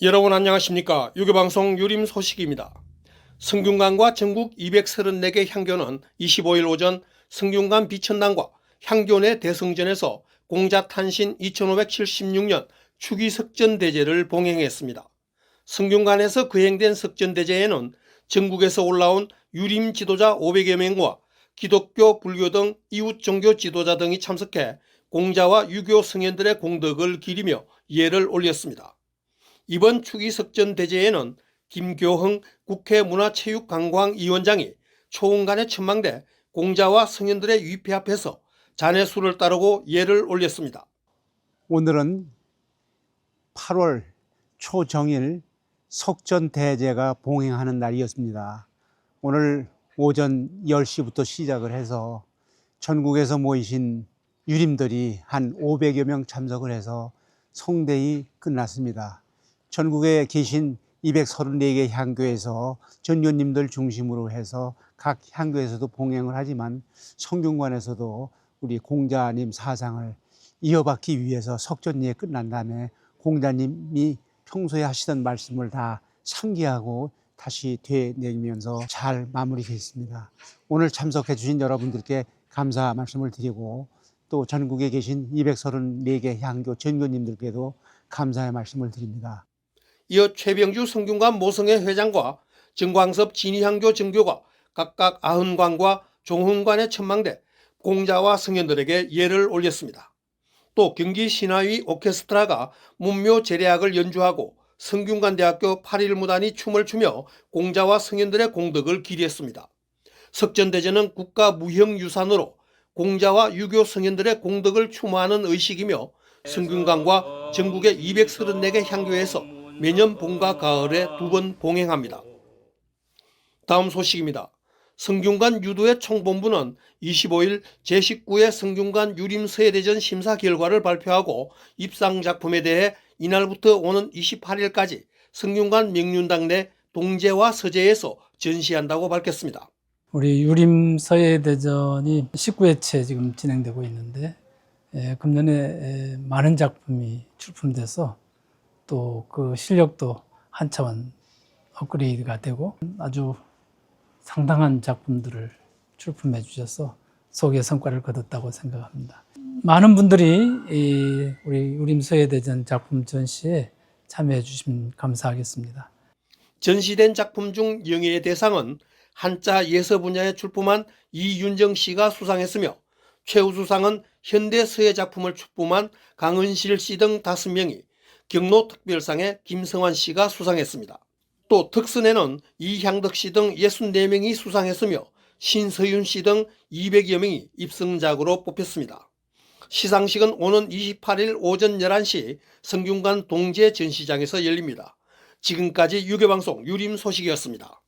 여러분 안녕하십니까 유교방송 유림 소식입니다. 성균관과 전국 234개 향교는 25일 오전 성균관 비천당과 향교 내 대성전에서 공자 탄신 2576년 추기 석전대제를 봉행했습니다. 성균관에서 거행된 석전대제에는 전국에서 올라온 유림 지도자 500여 명과 기독교, 불교 등 이웃 종교 지도자 등이 참석해 공자와 유교 성현들의 공덕을 기리며 예를 올렸습니다. 이번 추기석전 대제에는 김교흥 국회 문화체육관광위원장이 초원간에 천망돼 공자와 성현들의 위패 앞에서 잔해수를 따르고 예를 올렸습니다. 오늘은 8월 초정일 석전대제가 봉행하는 날이었습니다. 오늘 오전 10시부터 시작을 해서 전국에서 모이신 유림들이 한 500여 명 참석을 해서 성대히 끝났습니다. 전국에 계신 234개 향교에서 전교님들 중심으로 해서 각 향교에서도 봉행을 하지만 성균관에서도 우리 공자님 사상을 이어받기 위해서 석전리에 끝난 다음에 공자님이 평소에 하시던 말씀을 다 상기하고 다시 되내면서 잘 마무리됐습니다. 오늘 참석해 주신 여러분들께 감사 말씀을 드리고 또 전국에 계신 234개 향교 전교님들께도 감사의 말씀을 드립니다. 이어 최병주 성균관 모성회 회장과 정광섭 진희향교 정교가 각각 아흔관과 종훈관에 천망돼 공자와 성현들에게 예를 올렸습니다. 또 경기 신화위 오케스트라가 문묘 제례악을 연주하고 성균관대학교 8일 무단이 춤을 추며 공자와 성현들의 공덕을 기리했습니다. 석전대제는 국가 무형유산으로 공자와 유교 성현들의 공덕을 추모하는 의식이며 성균관과 전국의 234개 향교에서 매년 봄과 가을에 두 번 봉행합니다. 다음 소식입니다. 성균관 유도의 총본부는 25일 제19회 성균관 유림서예대전 심사 결과를 발표하고 입상 작품에 대해 이날부터 오는 28일까지 성균관 명륜당 내 동제와 서재에서 전시한다고 밝혔습니다. 우리 유림 서예대전이 19회째 지금 진행되고 있는데 예, 금년에 예, 많은 작품이 출품돼서 또 그 실력도 한 차원 업그레이드가 되고 아주 상당한 작품들을 출품해 주셔서 소개 성과를 거뒀다고 생각합니다. 많은 분들이 이 우리 유림서예대전 작품 전시에 참여해 주시면 감사하겠습니다. 전시된 작품 중 영예의 대상은 한자 예서 분야에 출품한 이윤정 씨가 수상했으며 최우수상은 현대 서예 작품을 출품한 강은실 씨 등 다섯 명이 경로 특별상에 김성환 씨가 수상했습니다. 또 특선에는 이향덕 씨 등 64명이 수상했으며 신서윤 씨 등 200여 명이 입성작으로 뽑혔습니다. 시상식은 오는 28일 오전 11시 성균관 동제 전시장에서 열립니다. 지금까지 유교방송 유림 소식이었습니다.